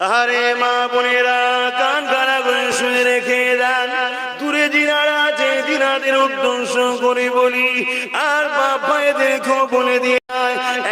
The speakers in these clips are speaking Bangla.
আরে মা বোনেরা, কান কারা করে শুনে রেখে দেন। দূরে দিনারা আছে দিনাদের উদ্দেশ্য করে বলি, আর বাপ দেখো বলে দিয়ে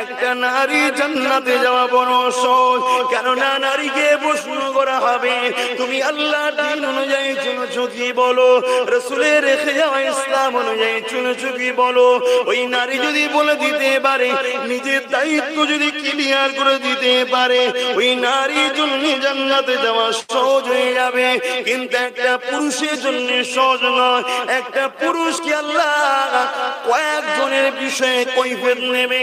একটা নারী জান্নাতে যাওয়া বড় সহজ। কেননা নারীকে প্রশ্ন করা হবে, তুমি আল্লাহর দিন অনুযায়ী চলেছ কি বলো? রসুলের রেখে যাওয়া ইসলাম অনুযায়ী চলেছ কি বলো? ওই নারী যদি বলে দিতে পারে, নিজের দায়িত্ব যদি ক্লিয়ার করে দিতে পারে, ওই নারীর জন্য জান্নাতে যাওয়া সহজ হয়ে যাবে। কিন্তু একটা পুরুষের জন্য সহজ নয়। একটা পুরুষকে আল্লাহ কয়েকজনের বিষয়ে কৈফের নেবে।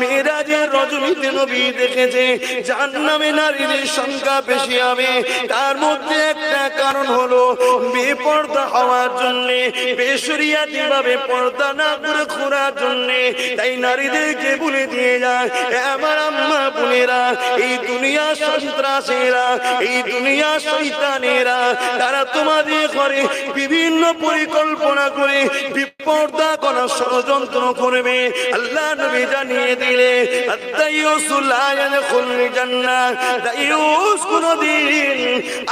মেয়েরা যে রজনীতে নবী দেখেছে যার নামে নারীদের সংখ্যা বেশি হবে। তার মধ্যে একটা কারণ হলো বেপর্দা হওয়ার জন্য বেসরিয়াতি ভাবে পর্দা না করে ঘোরার জন্য, তাই নারীদেরকে বলে দিয়ে যায় আমার আম্মা বোনেরা, এই দুনিয়া সন্ত্রাসীরা, এই দুনিয়া শৈতানেরা তারা তোমাদের ঘরে বিভিন্ন পরিকল্পনা করে বিপর্দা করার ষড়যন্ত্র করবে। আল্লাহ নবী জানিয়ে দিলে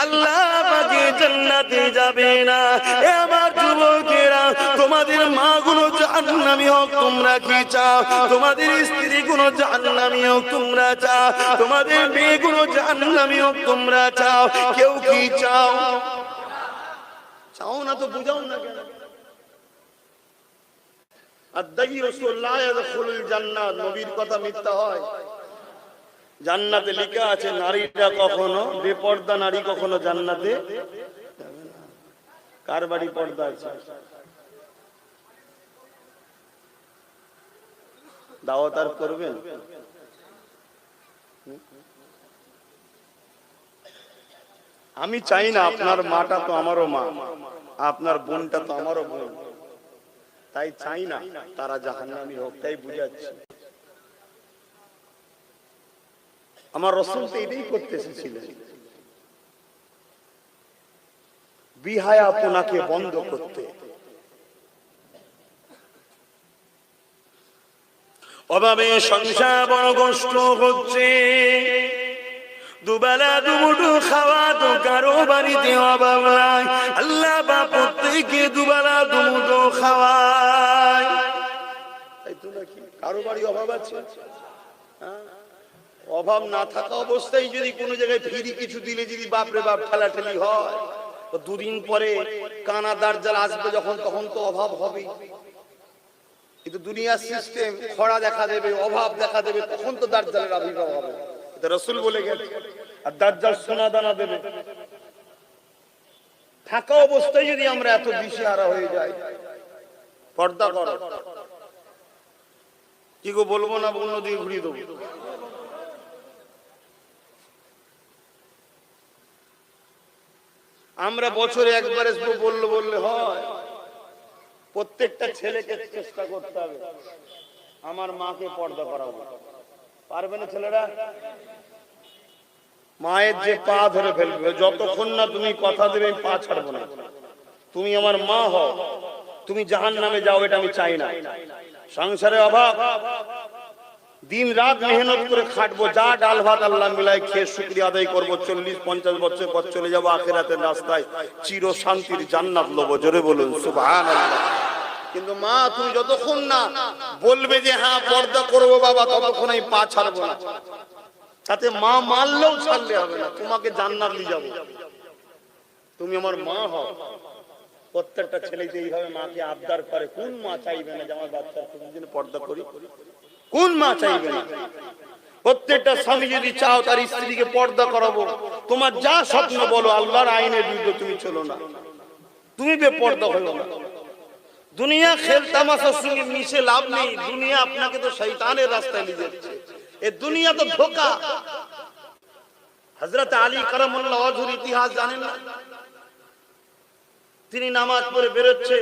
আল্লাহ জান্নাতে যাবে না। এ আমার যুবকেরা, তোমাদের মা গুলো জাহান্নামী হোক, তোমরা কি চাও? তোমাদের স্ত্রী গুলো জাহান্নামী হোক, তোমরা চাও? তোমাদের মেয়ে গুলো জাহান্নামী হোক, তোমরা চাও? কেউ কি চাও? চাও না তো, বুঝাও না কেন? জান্নাতে লেখা আছে কখনো বেপর্দা নারী কখনো জান্নাতে কার বাড়ি পর্দা আছে? দাওয়াত আর করবেন? আমি চাই না, আপনার মাটা তো আমারও মা, আপনার বোনটা তো আমারও বোন। তাই চাই না তারা জাহান্নামী হোক, তাই বুঝাচ্ছি। আমার রসুল তো এটাই করতে এসেছিলেন বিহায়া আপনাকে বন্ধ করতে। অভাবে সংসার বড় কষ্ট হচ্ছে। দুবেলা দুমুঠো খাওয়া তো কারও বাড়িতে অভাব নাই। আল্লাহ বা প্রত্যেকে দুবেলা দুমুঠো খাওয়ায়। তো নাকি? কারও বাড়ি অভাব আছে? হ্যাঁ? অভাব না থাকা অবস্থায় যদি কোনো জায়গায় ফিরি কিছু দিলে যদি বাপরে বাপ ঠেলাঠেলি হয়, তো দুদিন পরে কানা দার্জাল আসবে যখন, তখন তো অভাব হবে। কিন্তু দুনিয়ার সিস্টেম খরা দেখা দেবে, অভাব দেখা দেবে, তখন তো দার্জালের আবির্ভাব হবে। রসুল বলে গেছে, আর দার্জাল সোনা দানা দেবে। থাকা অবস্থায় যদি আমরা এত দিশেহারা হয়ে যাই, পর্দা করো। কি গো, বলব না অন্য দিকে ঘুরিয়ে দেবো? আমরা বছরে একবার আসব বললে বললে হয়, প্রত্যেকটা ছেলেকে চেষ্টা করতে হবে, আমার মাকে পর্দা করাবো। পারবে না ছেলেরা? মায়ের যে পা ধরে ফেলবে, যতক্ষণ না তুমি কথা দেবে পা ছাড়বো না। তুমি আমার মা হও, তুমি জাহান নামে যাও, এটা আমি চাই না। সংসারে অভাব। দিন রাত মেহনত করে খাটবো, যা ডাল ভাত আল্লাহ মিলাই খেয়ে শুক্রিয়া আদায় করব, চল্লিশ, পঞ্চাশ বছর পর চলে যাব আখেরাতের রাস্তায়। চির শান্তির জান্নাত লবো, জোরে বলুন সুবহান কিন্তু মা, তুমি যতক্ষণ না বলবে যে হ্যাঁ পর্দা করব বাবা ততক্ষণ আমি পা ছাড়বো না। তাতে মা মারলেও ছাড়লে হবে না, তোমাকে জান্নাত নিয়ে যাব। তুমি আমার মা হও। প্রত্যেকটা ছেলেতে এইভাবে মাকে আবদার করে, কোন মা চাইবে না যে আমার বাচ্চা কোনদিন পর্দা করি? কোন মা চাইবে না? প্রত্যেকটা স্বামী যদি চাও, তার স্ত্রীকে পর্দা করাবো। তোমার যা স্বপ্ন বলো, আল্লাহর আইনের বিরুদ্ধে তুমি চলো না। তুমি বেপর্দা হলো না। দুনিয়া খেল তামাশার সঙ্গে মিশে লাভ নেই, দুনিয়া আপনাকে তো শৈতানের রাস্তায় নিয়ে যাচ্ছে। এ দুনিয়া তো ধোকা। হজরত আলী কারামুল্লাহ অজুর ইতিহাস জানেন না? তিনি নামাজ পড়ে বেরোচ্ছে,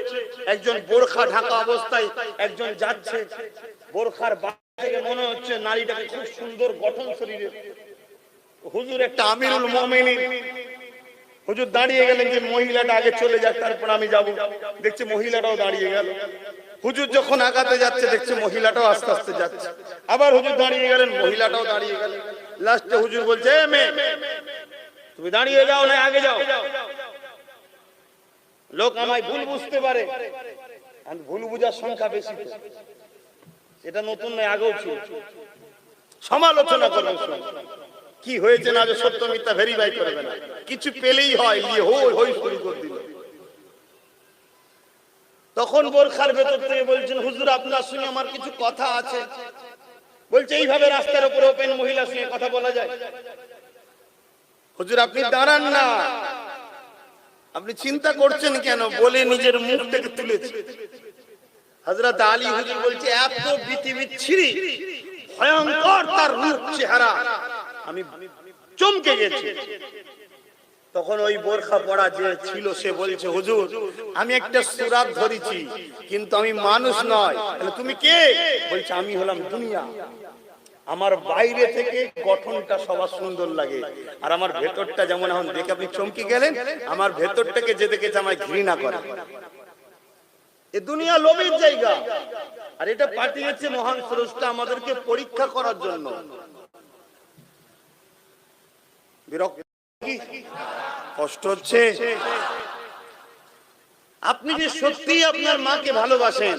একজন বোরখা ঢাকা অবস্থায় একজন যাচ্ছে। বোরখার থেকে মনে হচ্ছে নারীটাকে খুব সুন্দর গঠন শরীরে। হুজুর একটা আমিরুল মোমেনিন। হুজুর দাঁড়িয়ে গেলেন যে মহিলাটা আগে চলে যাক, তারপর আমি যাব। দেখছি মহিলাটাও দাঁড়িয়ে গেল। হুজুর যখন আগাতে যাচ্ছে, দেখছে মহিলাটাও আস্তে আস্তে যাচ্ছে। আবার হুজুর দাঁড়িয়ে গেলেন, মহিলাটাও দাঁড়িয়ে গেলেন লাস্টে হুজুর বলছে, "এ মেয়ে, তুমি দাঁড়িয়ে যাও না, আগে যাও। লোক আমায় ভুল বুঝতে পারে। ভুল বুঝার সংখ্যা বেশি। এটা নতুন নয়, আগেও ছিল। সমালোচনা শুনুন। কি হয়েছে না যে সত্য মিথ্যা ভেরিফাই করবে না? কিছু পেলেই হয় ইয়ে হই হই শুরু করে দিল। তখন বোরখার ভেতর থেকে বলছেন, হুজুর, আপনার সঙ্গে আমার কিছু কথা আছে। বলছে, এইভাবে রাস্তার উপরে ওপেন মহিলার সঙ্গে কথা বলা যায়? হুজুর, আপনি দাঁড়ান না। আপনি চিন্তা করছেন কেন? বলে নিজের মুখটাকে তুলেছে। হজরত আলী হুজুর বলছে, এত পৃথিবীর বিচ্ছিরি, ভয়ঙ্কর তার রূপ, চেহারা। আমি চমকে গেছি। তখন ওই বোরখা পড়া যে ছিল, সে বলছে, হুজুর, আমি একটা সুরাত ধরেছি, কিন্তু আমি মানুষ নয়। তুমি কে? বলছে, আমি হলাম দুনিয়া। আমার বাইরে থেকে গঠনটা সবার সুন্দর লাগে। আর আমার ভেতরটা যেমন এখন, দেখে আপনি চমকে গেলেন, আমার ভেতরটাকে যে দেখেছে, আমায় ঘৃণা করে। এ দুনিয়া লোভের জায়গা। আর এটা পাঠিয়েছে মহান স্রষ্টা আমাদেরকে পরীক্ষা করার জন্য। বিরক্ত। কষ্ট হচ্ছে। আপনি যে সত্যি আপনার মাকে ভালোবাসেন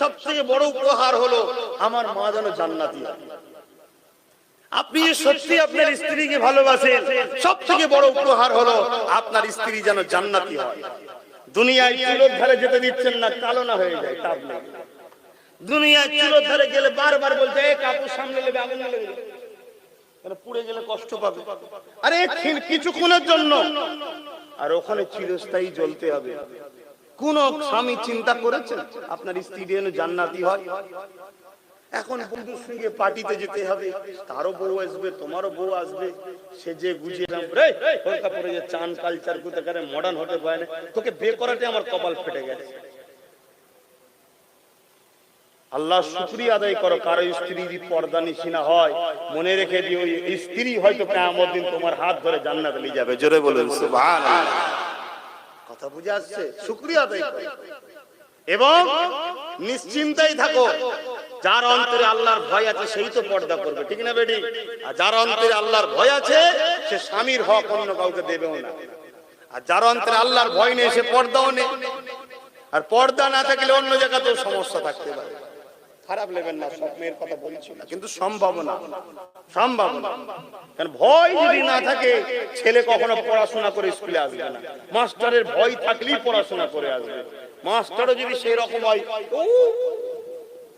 সব থেকে বড় উপহার হলো আমার মা যেন জান্নাতি। আপনি যে সত্যি আপনার স্ত্রীকে ভালোবাসেন সব থেকে বড় উপহার হলো আপনার স্ত্রী যেন জান্নাতি হয়। দুনিয়ায় চুলোর ধারে যেতে দিচ্ছেন না কালো না হয়ে যায় তাপ দুনিয়ায় চুলোর ধারে গেলে বারবার বলছে কাপড় সামনে নেবে আগুন লেগে যাবে।" কেন পুড়ে গেলে কষ্ট পাবে। আরে কিছুক্ষণের জন্য। আর ওখানে চিরস্থায়ী জ্বলতে হবে। কোন স্বামী চিন্তা করেছেন? আপনার স্ত্রী যেন জান্নাতি হয়। এখন বন্ধুর সঙ্গে পার্টিতে যেতে হবে। তারও বউ আসবে তোমারও বউ আসবে। সে যে বুঝিয়েলাম রে পরে যে চান কালচার কোথাকারে মডার্ন হতে পারে না। তোকে বে করাতে আমার কপাল ফেটে গেছে। আল্লাহ শুক্রিয়া আদায় করো, কারও স্ত্রী যদি পর্দা নিশিনা হয়, মনে রেখে দিও স্ত্রী হয়তো কেমন দিন তোমার হাত ধরে জান্নাত নিয়ে যাবে। জোরে সুবহানাল্লাহ। কথা বুঝে আসছে? শুক্রিয়া আদায় করো। এবং নিশ্চিন্তাই থাকো। যার অন্তরে আল্লাহর ভয় আছে, সেই তো পর্দা করবে। ঠিক না বেডি আর যার অন্তরে আল্লাহর ভয় আছে, সে স্বামীর হক অন্য কাউকে দেবেও না। আর যার অন্তরে আল্লাহর ভয় নেই, সে পর্দাও নেই। আর পর্দা না থাকলে অন্য জায়গাতেও সমস্যা থাকতে পারে। খারাপ নেবেন না, সব কথা বলছি না। কিন্তু সম্ভাবনা সম্ভাবনা। কারণ ভয় যদি না থাকে, ছেলে কখনো পড়াশোনা করে স্কুলে আসবে না। মাস্টারের ভয় থাকলেই পড়াশোনা করে আসবে। মাস্টারও যদি সেই রকম হয়, ও,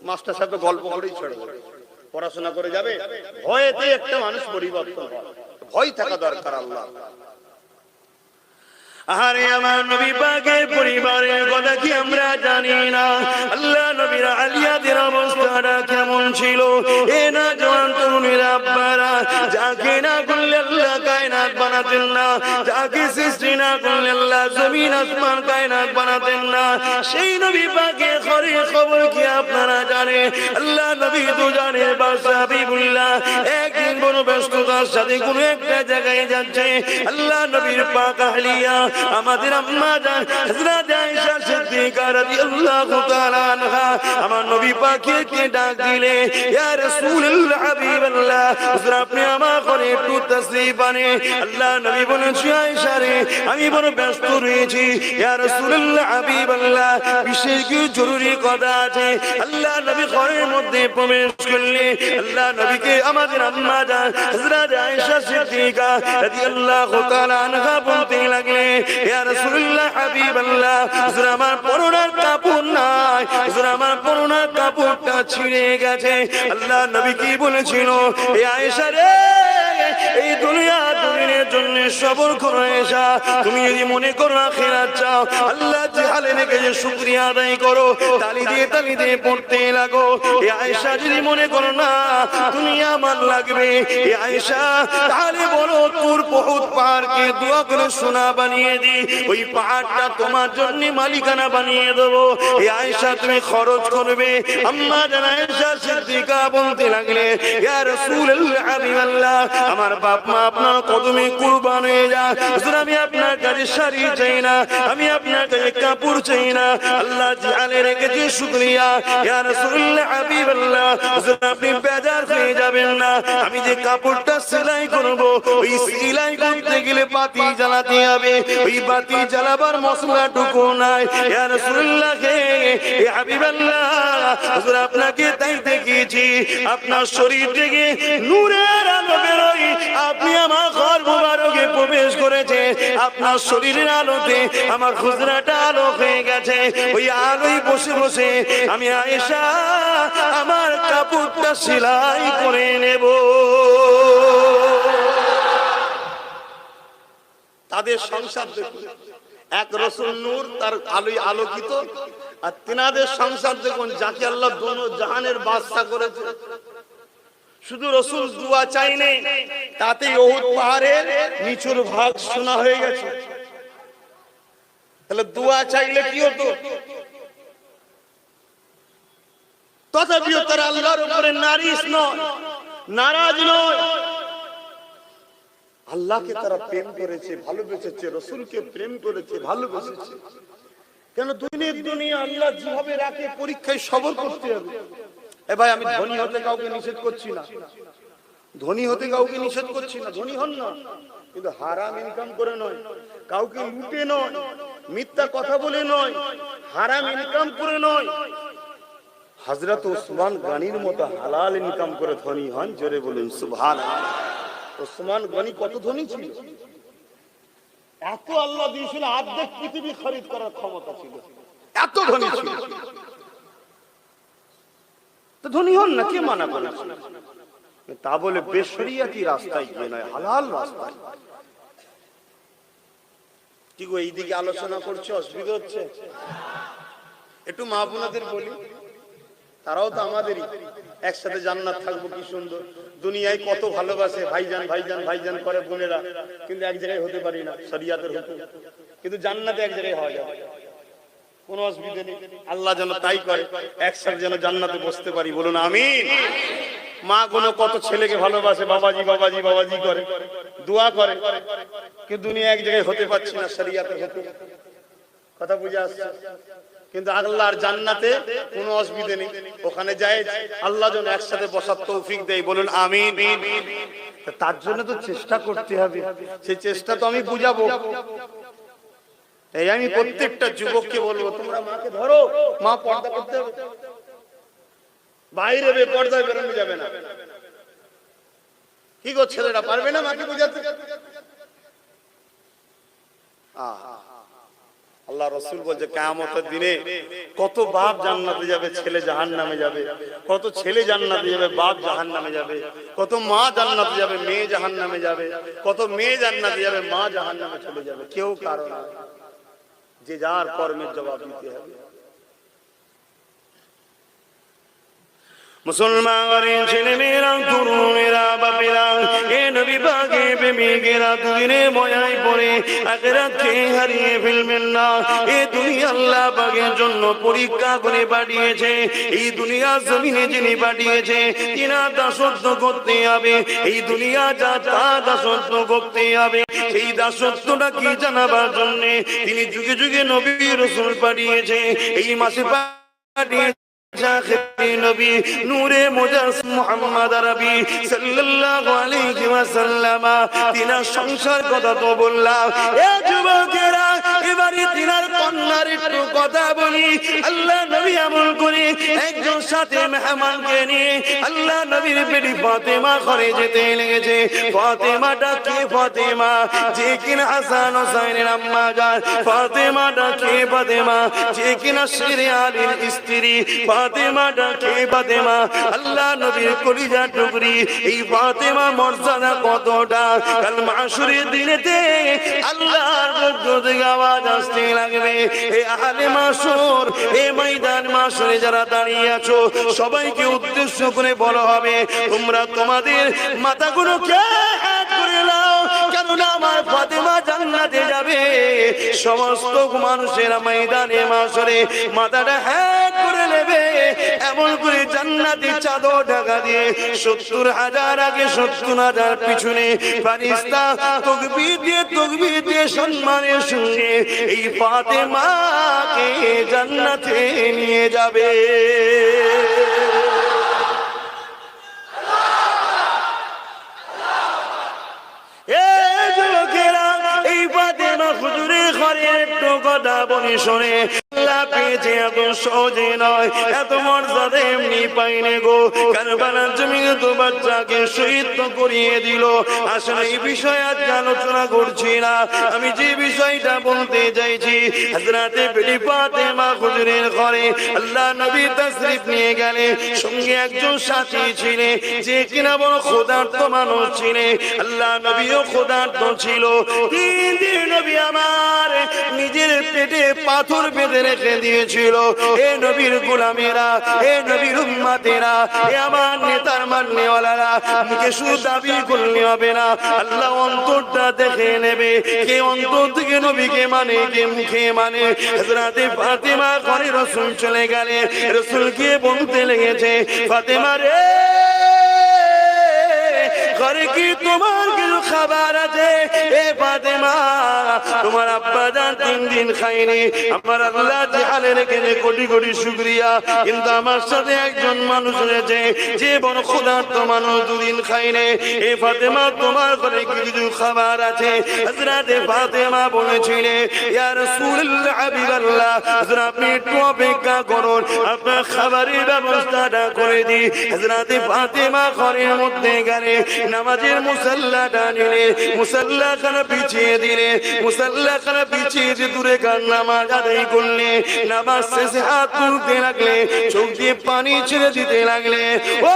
মাস্টার সাথে গল্প করেই ছেড়ে দেবে। পড়াশোনা করে যাবে। ভয়েতে একটা মানুষ পরিবর্তন হয়। ভয় থাকা দরকার আল্লাহ আরে আমার নবী পরিবারের কথা কি আমরা জানি না? আল্লাহ নবীর আলিয়াদের অবস্থাটা কেমন ছিল? এ না যাকে না করলে আল্লাহ কায়নাত বানাতেন না, যাকে সৃষ্টি না করলে আল্লাহ জমিন আসমান কায়নাত বানাতেন না, সেই নবী পাকের ঘরে খবর কি আপনারা জানেন? আল্লাহ নবী তো জানে একদিন বড় ব্যস্ততার সাথে কোনো একটা জায়গায় যাচ্ছে। আল্লাহ নবীর পাক আহলিয়া আমাদের আম্মা জান হযরত আয়েশা সিদ্দিকা বিশেষ জরুরি কথা আছে। আল্লাহ নবী ঘরের মধ্যে প্রবেশ করলে, আল্লাহ নবীকে আমাদের আম্মা জান, হযরত আয়েশা সিদ্দিকা রাদিয়াল্লাহু তাআলা আনহা বলতে লাগলে, ইয়া রাসূলুল্লাহ, হাবিবাল্লাহ, হুজুর আমার পরনার কাপড় নাই। আমার পরনার কাপড়টা ছিঁড়ে গেছে। আল্লাহ নবী কি বলেছিল? এ আয়েশা রে, এই দুনিয়া জন্য সবর তুমি যদি মনে করো আখিরাত চাও, আল্লাহ যে হালে রেখেছে শুকরিয়া আদায় করো, তালি দিয়ে তালি দিয়ে পড়তে লাগো। এ আয়েশা যদি মনে করো না দুনিয়া আমার লাগবে। এ আয়েশা, তাহলে বলো তুই নূর বহুত পাহাড়কে করে সোনা বানিয়ে দি। ওই পাহাড়টা তোমার জন্য মালিকানা বানিয়ে দেবো। এই আয়সা তুমি খরচ করবে। আম্মা জান আয়েশা সিদ্দিকা বলতে লাগলে আমার বাপ মা আপনার কদমে কুরবান হয়ে যা আমি আপনার কাছে শাড়ি চাই না। আমি আপনি আমার ঘর মুবারকে প্রবেশ করেছে আপনার শরীরের আলোতে আমার হয়ে গেছে। ওই আলোয় বসে বসে আমি আয়েশা আমার কাপড়টা সেলাই করে নেব। তাদের সংসার এক নূর তার আলোকিত। আর তিনাদের সংসার দেখুন, যাকে আল্লাহ দোনো জাহানের বাদশা করেছে শুধু রসুল দুয়া চাইনে তাতে পাহাড়ের নিচুর ভাগ শোনা হয়ে গেছে। তাহলে দুয়া চাইলে কি হতো? তথাপিও তারা আল্লাহর উপরে নারিস নয়। নারাজ নয়। আল্লাহকে তারা প্রেম করেছে, ভালোবেসেছে, রসুলকে প্রেম করেছে, ভালোবেসেছে। কেন দুনিয়ার দুনিয়া আল্লাহ যেভাবে রাখে, পরীক্ষায় সবর করতে হবে। এ ভাই, আমি ধনী হতে কাউকে নিষেধ করছি না। ধনী হতে কাউকে নিষেধ করছি না। ধনী হন না। কিন্তু হারাম ইনকাম করে নয়, কাউকে লুটে নয়, মিথ্যা কথা বলে নয়, হারাম ইনকাম করে নয়। হজরত ওসমান গানির মতো হালাল ইনকাম করে ধনী হন, জোরে বলুন সুভান ওসমান গনি কত ধনী ছিল? এত আল্লাহ দিয়েছিল, অর্ধেক পৃথিবী খরিদ করার ক্ষমতা ছিল। এত ধনী ছিল। তো ধনী হন না, কে মানা করেছে? তা বলে বেসরিয়াতি রাস্তায় গিয়ে নয়, হালাল রাস্তায় কি গো, এইদিকে আলোচনা করছে, অসুবিধা হচ্ছে? একটু মা বোনাদের বলি। তারাও তো আমাদেরই। একসাথে জান্নাত থাকব, কি সুন্দর। দুনিয়ায় কত ভালোবাসে, ভাইজান ভাইজান ভাইজান করে বোনেরা। কিন্তু এক জায়গায় হতে পারি না, শরিয়াতের হুকুম। কিন্তু জান্নাতে এক জায়গায় হওয়া যায়। কোনো অসুবিধা নেই। আল্লাহ যেন তাই করে, একসাথে যেন জান্নাতে বসতে পারি। বলুন, আমিন। মা কোনো কত ছেলেকে ভালোবাসে, বাবাজি বাবাজি বাবাজি করে, দোয়া করে, কিন্তু দুনিয়া এক জায়গায় হতে পারছি না শরিয়াতের হুকুম কথা বুঝে আসছে? কিন্তু আল্লাহর জান্নাতে কোনো অসুবিধা নেই। ওখানে যায়, আল্লাহ যেন একসাথে বসার তৌফিক দেয়, বলুন আমিন। তার জন্য তো চেষ্টা করতে হবে। সেই চেষ্টা তো আমি বুঝাবো। এই আমি প্রত্যেকটা যুবককে বলব, তোমরা মাকে ধরো, মা পর্দা করতে হবে। বাইরে বে পর্দায় বেরোনো যাবে না। কি গো ছেলেরা, পারবে না মাকে বুঝাতে? আল্লাহ রসুল বলছে কেমতের দিনে কত বাপ জান্নাতে যাবে, ছেলে জাহান নামে যাবে। কত ছেলে জান্নাতে যাবে, বাপ জাহান নামে যাবে। কত মা জান্নাতে যাবে, মেয়ে জাহান নামে যাবে। কত মেয়ে জান্নাতে যাবে, মা জাহান নামে চলে যাবে। কেউ কারণ যে যার কর্মের জবাব দিতে হবে। মুসলমানের ছেলে মেয়েরা তরুণেরা বাপেরা, এ নবী বাগে প্রেমিকেরা দুদিনে ময়ায় পড়ে আখেরাতকে হারিয়ে ফেলবেন না। এ দুনিয়া আল্লাহ বাগের জন্য পরীক্ষা করে পাঠিয়েছে। এই দুনিয়া জমিনে যিনি পাঠিয়েছে, তিনা দাসত্ব করতে হবে। এই দুনিয়া যা তা দাসত্ব করতে হবে। সেই দাসত্বটা কি জানাবার জন্য তিনি যুগে যুগে নবী রসুল পাঠিয়েছে। এই মাসে পাঠিয়েছে নবী নূরে মুজাস মুহাম্মদ আরবি সাল্লাল্লাহু আলাইহি ওয়াসাল্লাম তিনার সংসার কথা সাথে মেহমানকে নিয়ে আল্লাহ নবীর বেটি ফাতেমা ঘরে যেতে লেগেছে। ফাতেমাটা কে ফাতেমা? যে কিনা হাসান হোসাইনের আম্মা যান ফাতেমাটা কে ফাতেমা? যে কিনা শিরে আলীর স্ত্রী। ফাতেমাটা কে ফাতেমা? আল্লাহ নবীর কলিজা টুকরি। এই ফাতেমা মর্যাদা কতটা? কাল মাসুরের দিনেতে আল্লাহর থেকে আওয়াজ আসতে লাগবে। এ আহলে মাসুর এ ময়দান মাসুরে যারা দাঁড়িয়ে আছো সবাইকে উদ্দেশ্য করে বলা হবে, তোমরা তোমাদের মাথাগুলোকে গুলো করে নাও কেন জান্নাতে যাবে। সমস্ত মানুষেরা ময়দানে, মাসরে মাথাটা হ্যাঁ এমন করে জান্নাতি চাদর ঢাকা দিয়ে সত্তর হাজার আগে সত্তর হাজার পিছনে ফারিস্তা তকবি দিয়ে তকবি দিয়ে সম্মানের সঙ্গে এই পাতে মাকে জান্নাতে নিয়ে যাবে। কথা বলি শোনে পেয়েছে এত সহজে নয়, এত মর্যাদা এমনি পাইনে গো। কারবালার জমিনে তো বাচ্চাকে শহীদ করিয়ে দিল। আসলে এই বিষয়ে আজ আলোচনা করছি না। আমি যে বিষয়টা বলতে চাইছি হাজরাতে বেলি ফাতেমা হুজুরের ঘরে আল্লাহ নবী তাশরিফ নিয়ে গেলে সঙ্গে একজন সাথী ছিলেন যে কিনা বড় খোদার্থ মানুষ ছিলেন আল্লাহ নবীও খোদার্থ ছিল। নবী আমার নিজের পেটে পাথর বেঁধে রেখে দিয়েছিল। এ নবীর গোলামেরা, এ নবীর উম্মাতেরা, এ আমার নেতার মান্যওয়ালারা শুধু দাবি করলে হবে না। আল্লাহ অন্তরটা দেখে নেবে, কে অন্তর থেকে নবীকে মানে কে মুখে মানে। হযরতে ফাতেমা ঘরে রসুল চলে গেলে রসুল গিয়ে বলতে লেগেছে, ফাতেমা রে, ঘরে কি তোমার কিছু খাবার আছে? এ ফাতেমা, তোমার আব্বা জান তিন দিন খাইনি আমার আল্লাহ যে হালে রেখেছে কোটি কোটি শুক্রিয়া। কিন্তু আমার সাথে একজন মানুষ রয়েছে, যে বড় ক্ষুধার্ত মানুষ দুদিন খাইনি এ ফাতেমা, তোমার ঘরে কিছু খাবার আছে? হযরতে ফাতেমা বলেছিলেন ইয়া রাসূলুল্লাহ, হাবিবাল্লাহ, হযরত আপনি একটু অপেক্ষা করুন। আপনার খাবারের ব্যবস্থাটা করে দিই। হযরতে ফাতেমা ঘরের মধ্যে গেলে নামাজের মুসাল্লাটা মুসাল্লা খানা পিছিয়ে দিলে মুসাল্লা খানা পিছিয়ে যে দূরে কার নামাজ আদায় নামাজ শেষে হাত লাগলে, চোখ দিয়ে পানি ছেড়ে দিতে লাগলে, ও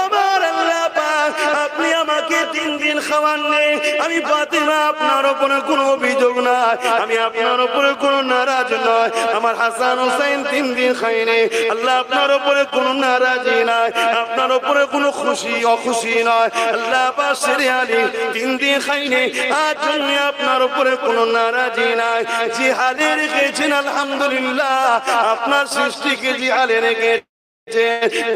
আল্লাহ আপনি আমাকে তিন দিন খাওয়ান নেই আমি ফাতেমা আপনার উপরে কোনো অভিযোগ নাই। আমি আপনার উপরে কোনো নারাজ নয় আমার হাসান হোসেন তিন দিন খাইনি। আল্লাহ আপনার উপরে কোনো নারাজি নাই। আপনার উপরে কোনো খুশি, অখুশি নয়। আল্লাহ পাশের আলী তিন দিন খাইনি। আজ জন্য আপনার উপরে কোনো নারাজি নাই। যে হালে রেখেছেন, আলহামদুলিল্লাহ। আপনার সৃষ্টিকে যে হালে রেখে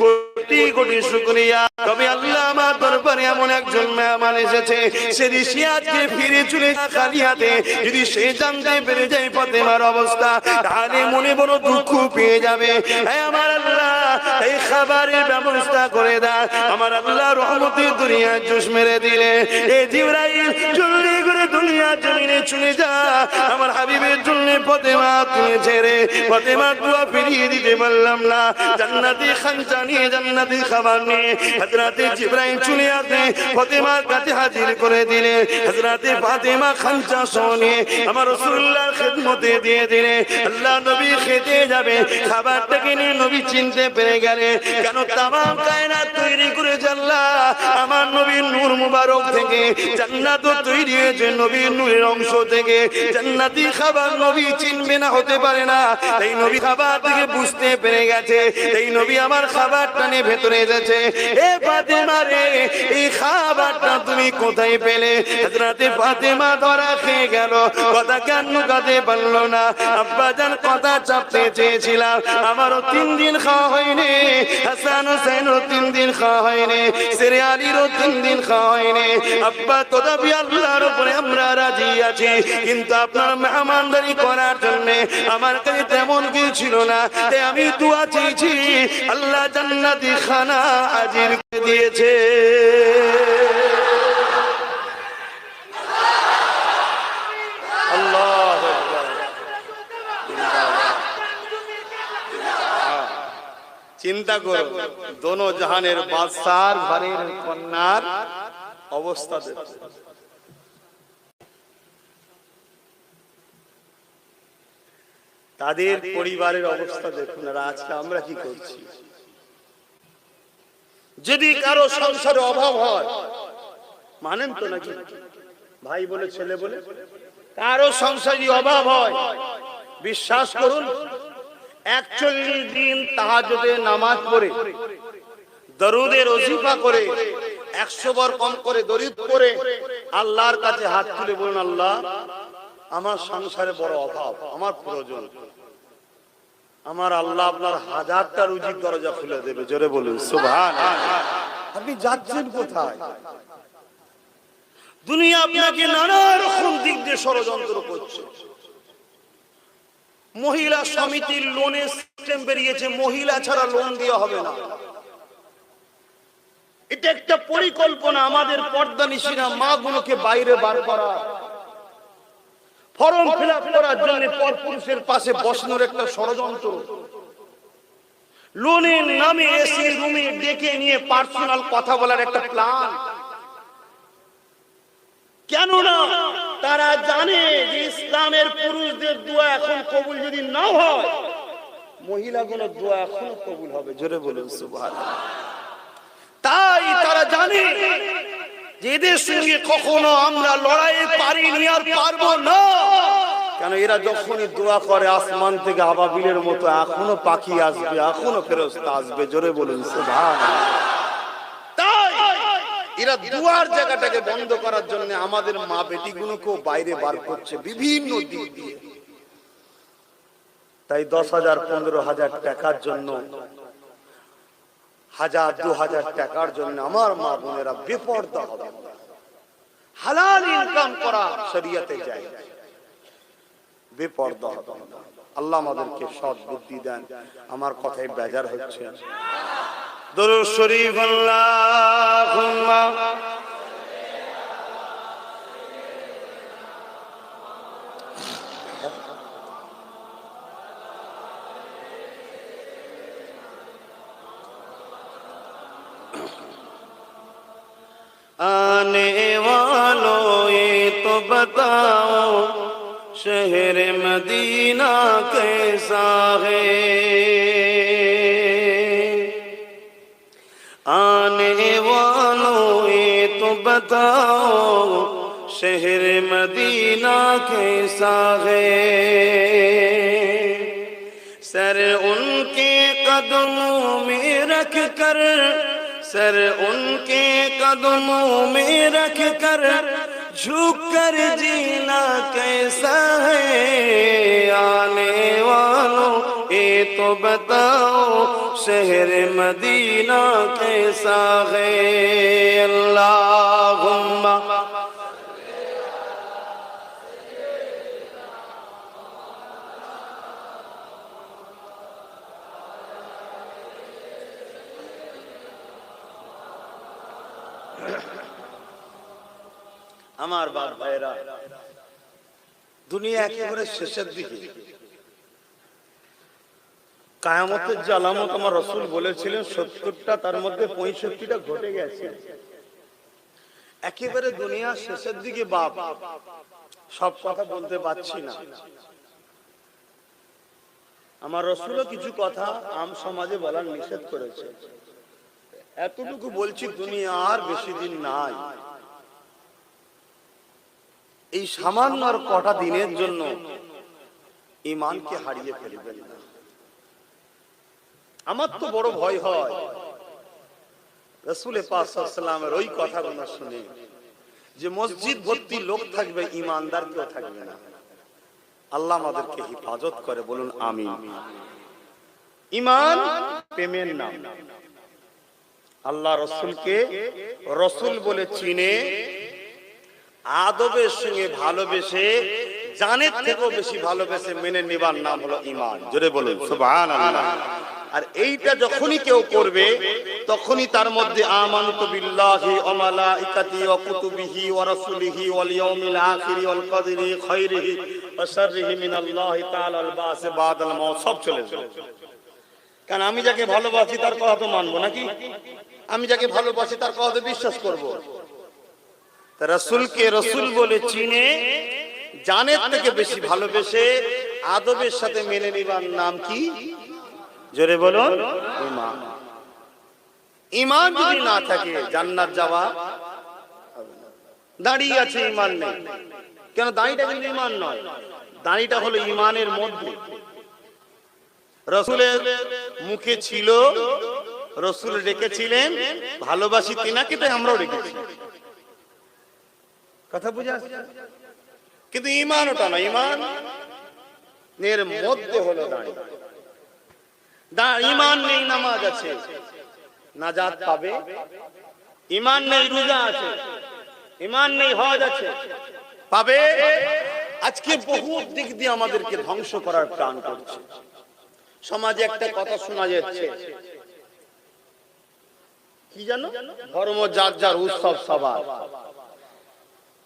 কোটি কোটি শুক্রিয়া। তবে আল্লাহ আমার দরবারে এমন একজন মেহমান এসেছে। সে ঋষি আজকে ফিরে চলে খালি হাতে। যদি সে জানতে পেরে যায় ফতেমার অবস্থা, তাহলে মনে বড় দুঃখ পেয়ে যাবে। আমার আল্লাহ, এই খাবারের ব্যবস্থা করে দেয় আমার আল্লাহ রহমতের দুনিয়া জোশ মেরে দিলে। এই জিবরাইল, জলদি করে দুনিয়া জমিনে চলে যা। আমার হাবিবের জন্য ফতেমা তুমি ছেড়ে ফতেমা দোয়া ফিরিয়ে দিতে পারলাম না। জান্নাতি খানচা নিয়ে জান্নাতি খাবার নিয়ে। হজরাতে জিব্রাইল চলে আসে ফতেমার কাছে হাজির করে দিলে। হজরাতে ফাতেমা খানচা শোনে, আমার রসুল্লাহর খেদমতে দিয়ে দিলে। আল্লাহ নবী খেতে যাবে খাবারটাকে নিয়ে নবী চিনতে পেরে গেলে। কেন তামাম কায়নাত তৈরি করে জানলা আমার নবীর নূর মুবারক থেকে, জান্নাত তৈরি হয়েছে নবীর নূরের অংশ থেকে। জান্নাতি খাবার নবী চিনবে না, হতে পারে না। এই নবী খাবার থেকে বুঝতে পেরে গেছে, এই নবী আমার খাবারটা নিয়ে ভেতরে এসেছে। এ ফাতেমা এই খাবারটা তুমি কোথায় পেলে? ফাতেমা ধরা খেয়ে গেল। কথা কেন না। কথা চাপতে চেয়েছিলাম। আমারও তিন দিন খাওয়া হয়নি। হাসান হোসেনও তিন দিন খাওয়া হয়নি। তিন দিন খাওয়া হয়নি। আব্বা, তথাপি আল্লাহর উপরে আমরা রাজি আছি। কিন্তু আপনার মেহমানদারি করার জন্য আমার কাছে তেমন কিছু ছিল না। তাই আমি দোয়া চেয়েছি, আল্লাহ জান্নাতি খানা করে দিয়েছে। চিন্তা করো, দোনো জাহানের বাদশার ঘরের কন্যার অবস্থা তাদের পরিবারের অবস্থা দেখুন, আর আজকে আমরা কি করছি? যদি কারও সংসারে অভাব হয়, মানেন তো নাকি? ভাই বলে, ছেলে বলে, কারও সংসারে অভাব হয়, বিশ্বাস করুন, একচল্লিশ দিন তাহাজুদে নামাজ পড়ে, দরুদের অজিফা করে, একশো বার কম করে দরিদ করে আল্লাহর কাছে হাত তুলে বলুন, আল্লাহ, আমার সংসারে বড় অভাব, আমার প্রয়োজন। আমার আল্লাহ আপনার হাজারটা রুজির দরজা খুলে দেবে, জোরে বলুন সুভান আপনি যাচ্ছেন কোথায়? দুনিয়া আপনাকে নানা রকম দিক দিয়ে ষড়যন্ত্র করছে। মহিলা সমিতির লোনের সিস্টেম বেরিয়েছে, মহিলা ছাড়া লোন দেওয়া হবে না। এটা একটা পরিকল্পনা, আমাদের পর্দা নিশিনা মা গুলোকে বাইরে বার করা। ফর্ম ফিল করার জন্য পরপুরুষের পাশে বসানোর একটা ষড়যন্ত্র। লোনের নামে এসে রুমে ডেকে নিয়ে পার্সোনাল কথা বলার একটা প্ল্যান। কেননা তারা জানে যে ইসলামের পুরুষদের দোয়া এখন কবুল যদি না হয় মহিলাগুলো দোয়া এখনও কবুল হবে। জোরে বলুন সুবহানাল্লাহ। তাই তারা জানে এদের সঙ্গে কখনো আমরা আর পারব না। কেন এরা যখনই দোয়া করে, আসমান থেকে মতো এখনও পাখি আসবে, এখনও আসবে, জোরে বলুন এরা দুয়ার জায়গাটাকে বন্ধ করার জন্য আমাদের মা বেটিগুলোকেও বাইরে বার করছে বিভিন্ন দিক দিয়ে। তাই দশ হাজার, পনেরো হাজার টাকার জন্য হাজার, দু হাজার টাকার জন্য আমার মা বোনেরা বিপর্দ হবে। হালাল ইনকাম করা শরিয়াতে যায়। বিপর্দ হবে। আল্লাহ আমাদেরকে সৎ বুদ্ধি দেন। আমার কথাই বেজার হচ্ছে। দরুদ শরীফ, আল্লাহুম্মা बताओ शहर मदीना कैसा है आने वालों ये तो बताओ शहर मदीना कैसा है सर उनके कदमों में रख कर सर उनके कदमों में रख कर झुक कर जीना कैसा है आने वालों ये तो बताओ शहर मदीना कैसा है अल्लाहुम्मा আমার বাপ ভাইরা, দুনিয়া একেবারে শেষের দিকে। কায়ামতের যে আলামত আমার রসুল বলেছিলেন, সত্তরটা তার মধ্যে পঁয়ষট্টিটা ঘটে গেছে। একেবারে দুনিয়া শেষের দিকে বাপ, সব কথা বলতে পারছি না। আমার রসুলও কিছু কথা আম সমাজে বলার নিষেধ করেছে। এতটুকু বলছি, দুনিয়া আর বেশি দিন নাই। এই সামান্য আর কটা দিনের জন্য ইমানকে হারিয়ে ফেলবেন আমার তো বড় ভয় হয়। রসুলের পাশামের ওই কথাগুলো শুনে যে মসজিদ ভর্তি লোক থাকবে ইমানদার কেউ থাকবে না। আল্লাহ আমাদেরকে হেফাজত করে, বলুন আমি ইমান প্রেমের নাম। আল্লাহ রসুলকে রসুল বলে চিনে আদবের সঙ্গে ভালোবেসে, জানের থেকেও বেশি ভালোবেসে মেনে নেবার নাম হলো ইমান জোরে বলুন, সুবহানাল্লাহ। আর এইটা যখনই কেউ করবে, তখনই তার মধ্যে আমানতু বিল্লাহি ওয়া মালাইকাতি ওয়া কুতুবিহি ওয়া রাসূলিহি ওয়াল ইয়াউমিল আখিরি ওয়াল কদরি খাইরিহি ওয়া শাররিহি মিনাল্লাহি তাআলা আল বাস বাদাল মাউত, সব চলে যাবে। কারণ আমি যাকে ভালোবাসি তার কথা তো মানবো নাকি? আমি যাকে ভালোবাসি তার কথা বিশ্বাস করব। রসুলকে রসুল বলে চিনে জানের থেকে বেশি ভালোবেসে আদবের সাথে মেনে নিবার নাম কি? জোরে বলুন ইমান ইমান যদি না থাকে জান্নাত যাওয়া দাঁড়িয়ে আছে ইমান নেই। কেন দাঁড়িটা কিন্তু ইমান নয়? দাঁড়িটা হলো ইমানের মধ্যে। রসুলের মুখে ছিল রসুল রেখেছিলেন ভালোবাসি তিনাকে তাই আমরাও রেখেছি কথা বুঝে কিন্তু ইমান ওটা না ইমান এর মধ্যে হলো দাঁড়িয়ে। দা ইমান নেই, নামাজ আছে। নাজাত পাবে। ইমান নেই, রোজা আছে। ইমান নেই, হজ আছে। পাবে? আজকে বহু দিক দিয়ে আমাদেরকে ধ্বংস করার প্রাণ করছে। সমাজে একটা কথা শোনা যাচ্ছে। কি জানো? ধর্ম যার যার উৎসব, সবার।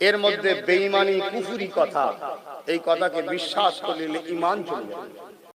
এর মধ্যে বেঈমানি কুফুরি কথা। এই কথাকে বিশ্বাস করলে ইমান চলে